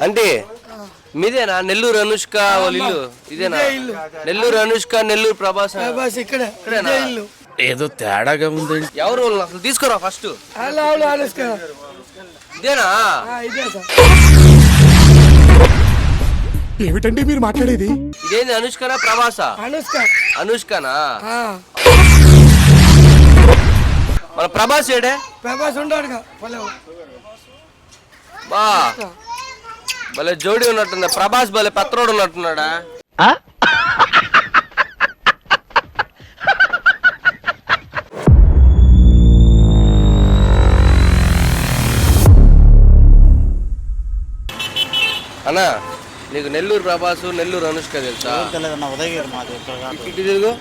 అంటే మీదేనా? నెల్లూరు అనుష్క వాళ్ళ ఇల్లు ఇదేనా. నెల్లూరు అనుష్క నెల్లూరు ప్రభాస్ ఇక్కడ ఇక్కడేనా? ఇదే ఇల్లు. ఏదో తేడాగా ఉందండి ఎవరు వాళ్ళు అసలు తీసుకురా ఫస్ట్ అలా అనుష్క. ఇదేనా? ఆ, ఇదే సార్. ఏమిటండి మీరు మాట్లాడేది? ఇదేంది అనుష్కనా ప్రభాసా? అనుష్క. అనుష్కనా? మన ప్రభాస్ ఏడే? ప్రభాస్ పల్లె బా. భలే జోడి ఉన్నట్టుంది ప్రభాస్ భలే పత్రోడు ఉన్నట్టున్నాడా? అన్నా నీకు నెల్లూరు ప్రభాస్ నెల్లూరు అనుష్క తెలుసా? తెలియదన్న ఉదయగిరి మాది ఇక్కడ కాదు. ఇటు ఇటు తిరుగు.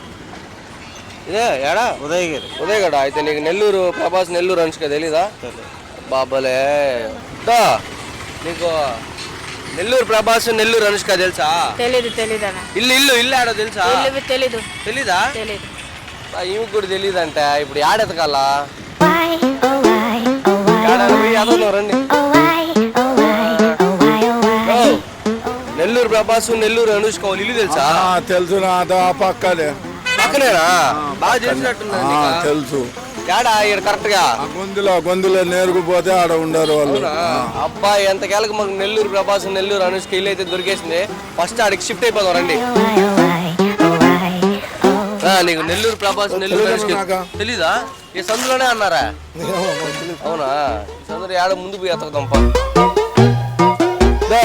ఇదే ఏడా? ఉదయగిరి. ఉదయగడ. అయితే నీకు నెల్లూరు ప్రభాస్ నెల్లూరు అనుష్క తెలీదా? తెలియదు బాబలే దా నీకు నెల్లూరు ప్రభాస్ నెల్లూరు అనుష్క తెలుసా? తెలీదు తెలీదు ఇల్లు ఇల్లు ఇల్లు ఆడో తెలుసా? తెలీదు. తెలీదా? తెలీదు. ఇవి కూడా తెలీదంట ఇప్పుడు ఆడెతకాల రండి. నెల్లూరు ప్రభాస్ నెల్లూరు అనుష్క వాళ్ళు ఇల్లు తెలుసా? తెలుసు నా పక్కనే. పక్కనేనా? బాగా తెలిసినట్టున్నా తెలుసు. ఏడా ఇక్కడ కరెక్ట్గా. ఆ గొంతులో గొంతులో నేరుకుపోతే ఆడ ఉండరు వాళ్ళు? అబ్బాయి మాకు నెల్లూరు ప్రభాస్ నెల్లూరు అనుష్క ఇల్లు అయితే దొరికేసింది. ఫస్ట్ ఆడికి షిఫ్ట్ అయిపోదాం రండి. ఆ, నీకు నెల్లూరు ప్రభాస్ నెల్లూరు తెలీదు అనుష్క నాకా. తెలీదా? ఈ సందులోనే అన్నారా? అవునా? ఈ సందులో ఏడ ముందు పోయి ఎతకదాం పా. దో,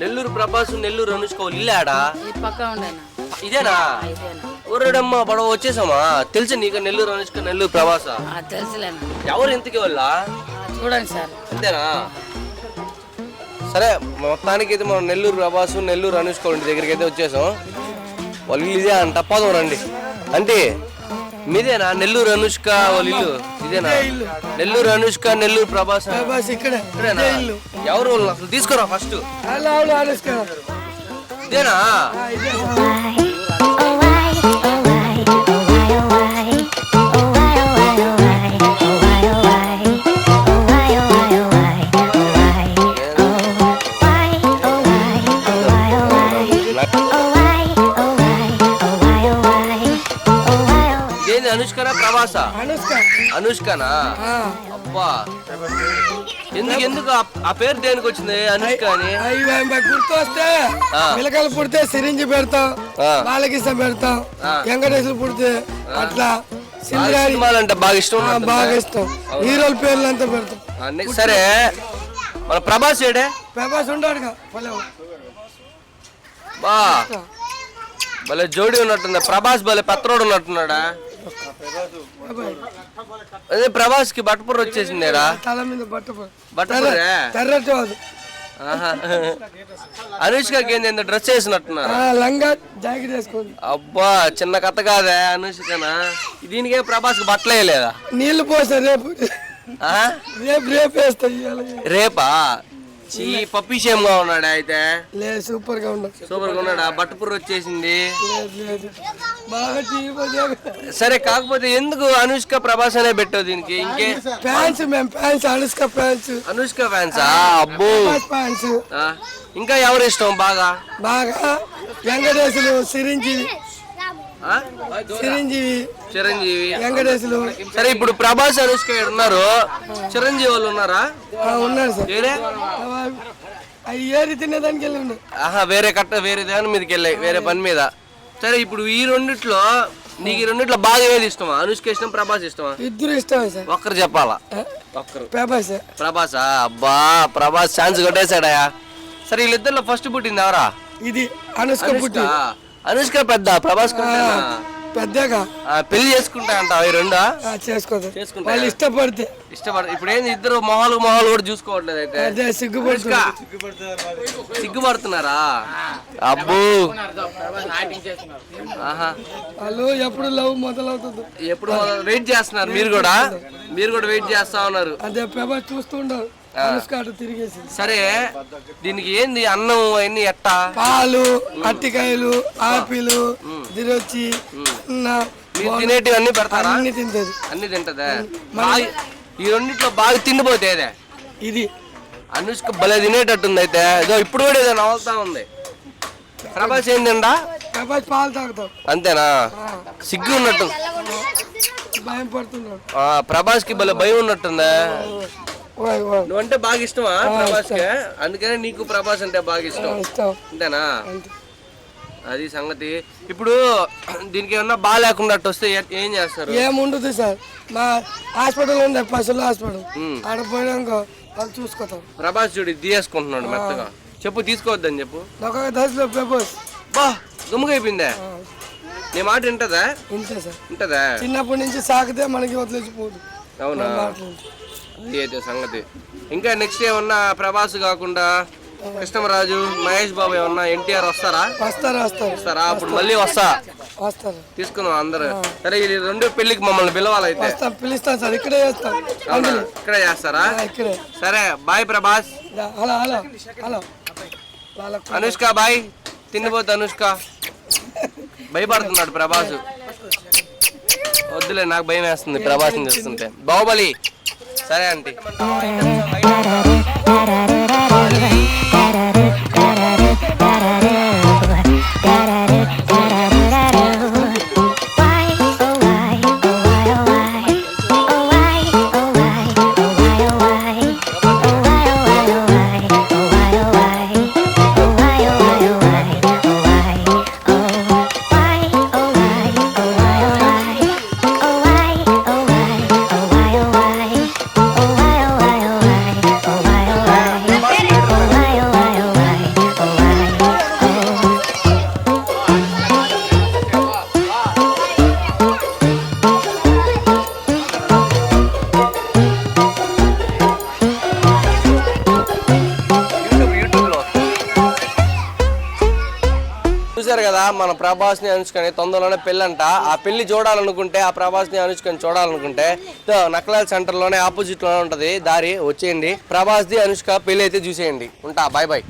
నెల్లూరు ప్రభాస్ నెల్లూరు అనుష్క వాళ్ళ ఇల్లు ఆడా ఈ పక్క ఉండేనా ఇదేనా? ఇదేనా? ఊరడమ్మ పడవ వచ్చేసామా? తెలుసు నీకు నెల్లూరు అనుష్క నెల్లూరు ప్రభాస. ఆ, తెలుసులేనా? ఎవరు ఇంతకి వాళ్ళ? ఆ, చూడండి సార్. అంతేనా? సరే మొత్తానికి అయితే మనం నెల్లూరు ప్రభాసు నెల్లూరు అనుష్క వాళ్ళ ఇంటి దగ్గరికి అయితే వచ్చేసాం. వాళ్ళు ఇల్లు ఇదే అంట పదం రండి. అంటే మీదేనా? నెల్లూరు అనుష్క వాళ్ళ ఇల్లు? ఇదేనా? నెల్లూరు అనుష్క నెల్లూరు ప్రభాస్? ప్రభాస్ ఇక్కడ ఇక్కడేనా? ఎవరు వాళ్ళు అసలు తీసుకురా ఫస్ట్ ఆవిడ ఇదేనా? ఇదేంది అనుష్కనా ప్రభాస? అనుష్క. అనుష్కనా? అబ్బా. ఎందుకు ఎందుకు? ఆ- ఆ పేరు దేనికి వచ్చింది అనుష్క అని? ఆ. పిల్లకలు పుడితే సిరింజి పెడతాం ఆ. పెడతాం ఆ. వెంకటేశ్వరు పుడితే అట్లా సింధరాణి సినిమాలు అంటే బాగా ఇష్టం ఆ, ఉన్నట్టుందా? బాగా ఇష్టం. హీరోల పేర్లు అంతా పెడతాం. సరే. మన ప్రభాస్ ఏడే? ప్రభాస్ పల్లె బా. భలే జోడి ఉన్నట్టుంది ప్రభాస్ భలే పత్రోడు ఉన్నట్టున్నాడా? అదే ప్రభాస్కి బట్టపుర వచ్చేసిందేరా? తల మీద బట్టపురే తెర్రటి ఏంది డ్రెస్ వేసినట్టున్నారు. ఆ, లంగా జాకెట్ అబ్బా చిన్న కథ కాదే అనుష్కనా? దీనికే ప్రభాస్కి బట్టలు వేయలేదా? నీళ్ళు పోసా రేపు? రేపు రేపు వేస్తా రేపా? చీ పప్పి గా ఉన్నాడా అయితే? లేదు సూపర్గా ఉండదు సూపర్గా ఉన్నాడా? బట్టపుర వచ్చేసింది. బాగా సరే కాకపోతే ఎందుకు అనుష్క ప్రభాస్ అనే పెట్టావు దీనికి? ఇంకే ఫ్యాన్స్ మేము ఫ్యాన్స్ అనుష్క ఫ్యాన్స్. అనుష్క ఫ్యాన్సా? అబ్బో. ఫ్యాన్స్. ఆ, ఇంకా ఎవరు ఇష్టం బాగా? బాగా వెంకటేశులు చిరంజీవి ఆ? చిరంజీవి చిరంజీవి. వెంకటేశులు. సరే ఇప్పుడు ప్రభాస్ అనుష్క ఉన్నారు. చిరంజీవి వాళ్ళు ఉన్నారా? ఉన్నారు సార్. అవి ఏరి తినేదానికి వెళ్ళి ఉండే. ఆహా వేరే కట్ట వేరే దాని మీదకి వెళ్ళాయి వేరే పని మీద. సరే ఇప్పుడు ఈ రెండిట్లో నీకు ఈ రెండిట్లో బాగా ఏది ఇష్టమా? అనుష్క ఇష్టం ప్రభాస్ ఇష్టమా? ఇద్దరు ఇష్టమే సార్. ఒక్కరు చెప్పాలా? ఒక్కరు. ప్రభాస్. ప్రభాసా? అబ్బా ప్రభాస్ ఛాన్స్ కొట్టేశాడయా. సరే వీళ్ళిద్దరిలో ఫస్ట్ పుట్టింది ఎవరా? ఇది అనుష్క పుట్టి అనుష్క పెద్ద ప్రభాస్ కంటేనా? పెద్దగా. ఆ, పెళ్ళి చేసుకుంటా అంటావు ఈ రెండా? ఆ, చేసుకోదు చేసుకుంటా. వాళ్ళు ఇష్టపడితే. ఇష్టపడ ఇప్పుడు ఏంది ఇద్దరు మొహాలు మొహాలు కూడా చూసుకోవట్లేదు అయితే? అదే సిగ్గుపడుతుంది సిగ్గుపడుతున్నారా? అబ్బో. ఆహా. వాళ్ళు ఎప్పుడు లవ్ మొదలవుతుంది. ఎప్పుడు వెయిట్ చేస్తున్నారు మీరు కూడా? మీరు కూడా వెయిట్ చేస్తా ఉన్నారు. అదే ప్రభాస్ చూస్తుంటారు సరే దీనికి ఏంది అన్నం అవన్నీ ఎట్టా? పాలు అట్టికాయలు ఆపిలు తిరొచ్చి తినేటివన్నీ పెడతారా? అన్ని తింటది. అన్ని తింటదా? బాగా- ఈ రెండిట్లో బాగా తిండిపోతే అదే ఇది. అనుష్క భలే తినేటట్టుంది అయితే. ఇదో ఇప్పుడు కూడా ఏదో నవ్వుతా ఉంది. ప్రభాస్ ఏం ప్రభాస్ పాలు తాగుతాం. అంతేనా? సిగ్గు ఉన్నట్టు. భయం పడుతుంది ప్రభాస్కి భలే భయం ఉన్నట్టుందా? నువ్వు అంటే బాగా ఇష్టమా ప్రభాస్ అందుకనే నీకు ప్రభాస్ అంటే బాగా ఇష్టం. అంతేనా? అది సంగతి. ఇప్పుడు దీనికి ఏమన్నా బాగా లేకుండా వస్తే ఏం చేస్తారు? ఏముండదు సార్. మా హాస్పిటల్ ఉంది పశువుల హాస్పిటల్. ఆడ పోయినాక వాళ్ళు చూసుకుంటాం ప్రభాస్ చూడు తీసుకుంటున్నాడు మెత్తగా. చెప్పు తీసుకోవద్దని చెప్పు. ఒక దశలో ప్రభాస్. బా గమ్ముగైపోయిందా నీ మాట వింటదా? వింటా సార్. వింటదా? చిన్నప్పటి నుంచి సాగితే మనకి వదిలేసిపోదు. అవునా? అది అయితే సంగతి. ఇంకా నెక్స్ట్ ఏమన్నా ప్రభాస్ కాకుండా కృష్ణరాజు మహేష్ బాబు ఏమన్నా ఎన్టీఆర్ వస్తారా? వస్తారా వస్తారు? వస్తారా? అప్పుడు మళ్ళీ వస్తా. వస్తారు. తీసుకున్నాం అందరు. సరే ఇది రెండు పెళ్ళికి మమ్మల్ని పిలవాలైతే. వస్తాం సార్ ఇక్కడే చేస్తాం. ఇక్కడే చేస్తారా? సరే bye Prabhas. Hello Anushka bye. తిండిపోతే Anushka. భయపడుతున్నాడు ప్రభాస్. వద్దులే నాకు భయం వేస్తుంది ప్రభాస్ని చూస్తుంటే. బాహుబలి సరే అండి కదా మన ప్రభాస్ని అనుష్కని తొందరలోనే పెళ్ళంట. ఆ పెళ్ళి చూడాలనుకుంటే ఆ ప్రభాస్ని అనుష్కని చూడాలనుకుంటే నక్లాల్ సెంటర్లోనే ఆపోజిట్లోనే ఉంటుంది. దారి వచ్చేయండి. ప్రభాస్ది అనుష్క పెళ్ళి అయితే చూసేయండి. ఉంటా బాయ్ బాయ్.